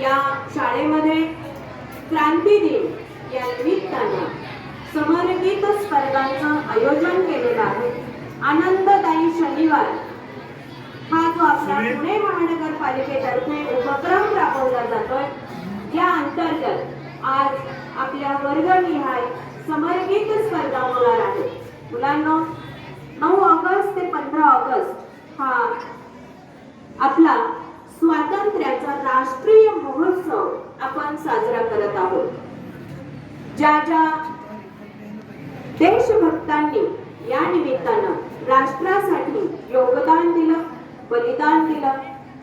या शाळेमध्ये क्रांती दिन या निमित्तानं समरगीत स्पर्धांचं आयोजन केलेलं आहे. आनंददायी शनिवार. हा जो आपला पुणे महानगरपालिकेतर्फे उपक्रम राबवला जातोय या अंतर्गत आज आपल्या वर्गनिहाय समरगीत स्पर्धा होणार आहे. मुलांना नऊ ऑगस्ट ते पंधरा ऑगस्ट हा आपला स्वातंत्र्याचा राष्ट्रीय महोत्सव आपण साजरा करत आहोत. ज्या ज्या देशभक्तांनी या निमित्तानं राष्ट्रासाठी योगदान दिलं बलिदान दिलं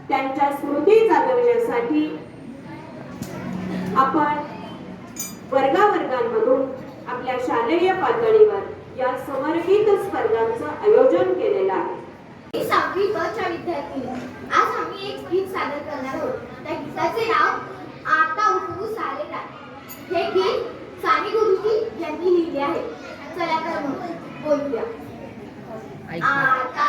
त्यांच्या स्मृती जागविण्यासाठी आपण वर्गावर्गांमधून आपल्या शालेय पातळीवर या समर्पित स्पर्धांचं आयोजन केलेलं आहे. विद्यार्थी आज आम्ही एक गीत सादर करणार आहोत. नाव आता हे गीत साने गुरुजी यांनी आहे. चला तर आता